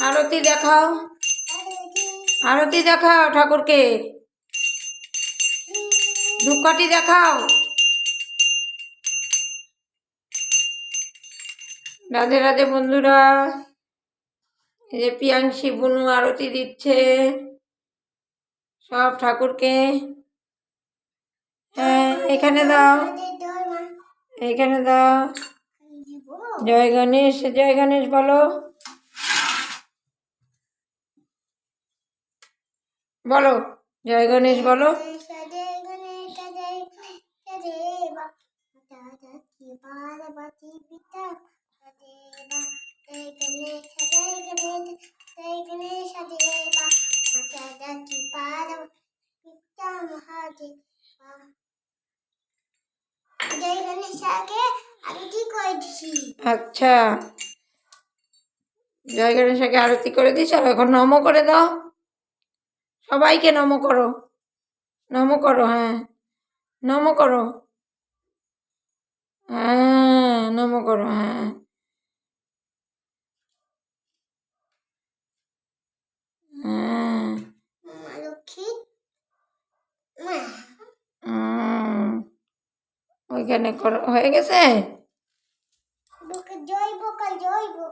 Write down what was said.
আরতি দেখাও। আরতি দেখাও ঠাকুরকে। ধূপকাঠি দেখাও। রাধে রাধে বন্ধুরা, এই যে পিয়াংশি বুনু আরতি দিচ্ছে, সব ঠাকুরকে। হ্যাঁ এখানে দাও। এখানে দাও। জয় গণেশ জয় গণেশ বলো। বলো। জয় গণেশ বলো। আচ্ছা। জয় গণেশকে আরতি করে দিয়েছ, আর এখন নম করে দাও। সবাইকে নম করো। নম করো হ্যাঁ। নম করো। হ্যাঁ নম করো হ্যাঁ। হ্যাঁ। ওইখানে করো হয়ে গেছে? জয় বোকাল জয় বোকাল